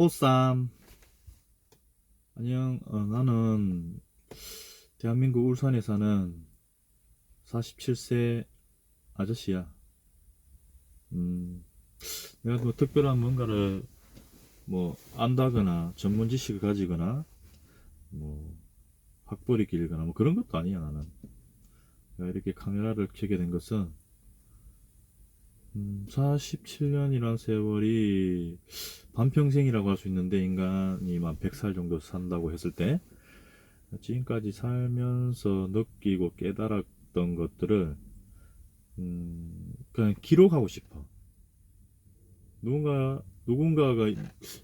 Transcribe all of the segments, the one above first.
호쌈. 안녕. 어, 나는 대한민국 울산에 사는 47세 아저씨야. 음 내가 뭐 특별한 뭔가를 뭐 안다거나 전문 지식을 가지거나 뭐 학벌이 길거나 뭐 그런 것도 아니야 나는. 내가 이렇게 카메라를 켜게 된 것은 음, 47년이란 세월이 반평생이라고 할 수 있는데 인간이 만 100살 정도 산다고 했을 때 지금까지 살면서 느끼고 깨달았던 것들을 음, 그냥 기록하고 싶어. 누군가 누군가가 이-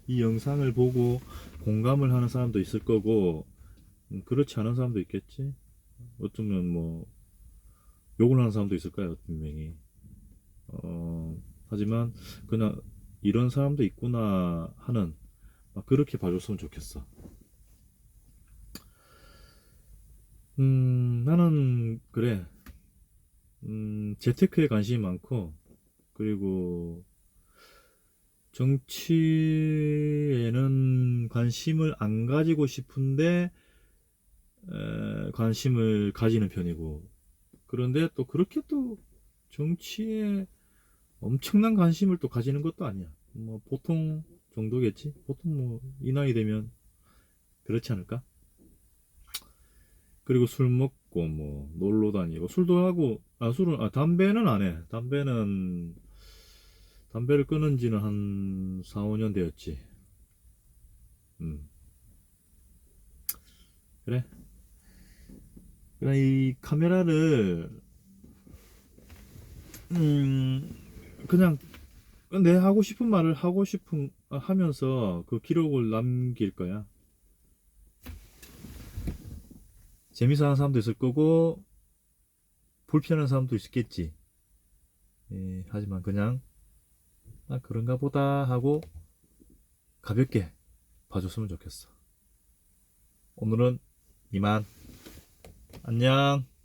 이 영상을 보고 공감을 하는 사람도 있을 거고 음, 그렇지 않은 사람도 있겠지. 어쩌면 뭐 욕을 하는 사람도 있을 거야 분명히. 어, 하지만 그냥 이런 사람도 있구나 하는 막 그렇게 봐줬으면 좋겠어. 음, 나는 그래. 음, 재테크에 관심이 많고 그리고 정치에는 관심을 안 가지고 싶은데 에, 관심을 가지는 편이고 그런데 또 그렇게 또 정치에 엄청난 관심을 또 가지는 것도 아니야. 뭐 보통 정도겠지. 보통 뭐 이 나이 되면 그렇지 않을까? 그리고 술 먹고 뭐 놀러 다니고 술도 하고 아 술은 아 담배는 안 해. 담배는 담배를 끊은 지는 한 4, 5년 되었지. 음. 그래. 그래 이 카메라를 음 그냥 내 하고 싶은 말을 하고 싶은 아, 하면서 그 기록을 남길 거야. 재미있어 하는 사람도 있을 거고 불편한 사람도 있겠지. 예, 하지만 그냥 아 그런가 보다 하고 가볍게 봐줬으면 좋겠어. 오늘은 이만. 안녕.